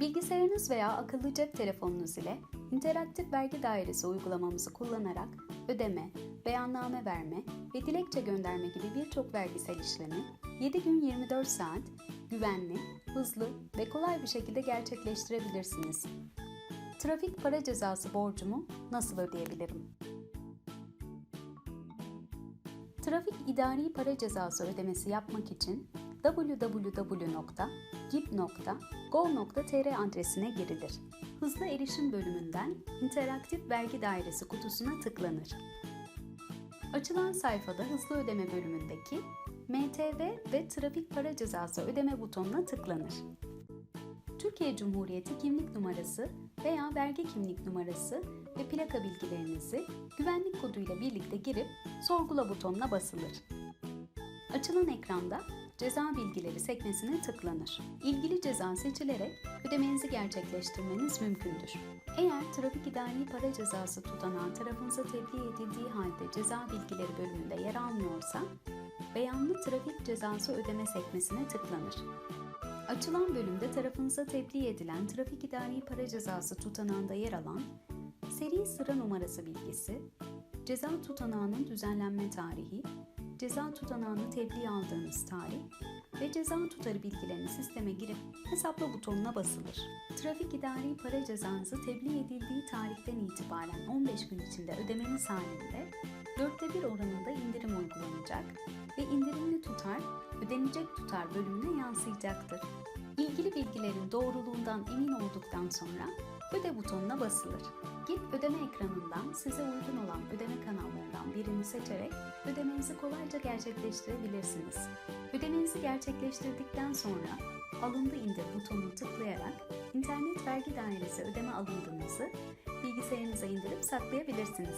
Bilgisayarınız veya akıllı cep telefonunuz ile interaktif vergi dairesi uygulamamızı kullanarak ödeme, beyanname verme ve dilekçe gönderme gibi birçok vergisel işlemi 7 gün 24 saat güvenli, hızlı ve kolay bir şekilde gerçekleştirebilirsiniz. Trafik para cezası borcumu nasıl ödeyebilirim? Trafik idari para cezası ödemesi yapmak için www.gib.gov.tr adresine girilir. Hızlı erişim bölümünden interaktif vergi dairesi kutusuna tıklanır. Açılan sayfada hızlı ödeme bölümündeki MTV ve trafik para cezası ödeme butonuna tıklanır. Türkiye Cumhuriyeti kimlik numarası veya vergi kimlik numarası ve plaka bilgilerinizi güvenlik koduyla birlikte girip sorgula butonuna basılır. Açılan ekranda ceza bilgileri sekmesine tıklanır. İlgili ceza seçilerek ödemenizi gerçekleştirmeniz mümkündür. Eğer trafik idari para cezası tutanağı tarafınıza tebliğ edildiği halde ceza bilgileri bölümünde yer almıyorsa, beyanlı trafik cezası ödeme sekmesine tıklanır. Açılan bölümde tarafınıza tebliğ edilen trafik idari para cezası tutanağında yer alan seri sıra numarası bilgisi, ceza tutanağının düzenlenme tarihi, ceza tutanağını tebliğ aldığınız tarih ve ceza tutarı bilgilerini sisteme girip hesapla butonuna basılır. Trafik idari para cezanızı tebliğ edildiği tarihten itibaren 15 gün içinde ödemeniz halinde dörtte bir oranında indirim uygulanacak ve indirimli tutar ödenecek tutar bölümüne yansıyacaktır. İlgili bilgilerin doğruluğundan emin olduktan sonra öde butonuna basılır. GİP ödeme ekranından size uygun olan ödeme kanallarından birini seçerek ödemenizi kolayca gerçekleştirebilirsiniz. Ödemenizi gerçekleştirdikten sonra alındı indir butonunu tıklayarak internet vergi dairesi ödeme alındığınızı bilgisayarınıza indirip saklayabilirsiniz.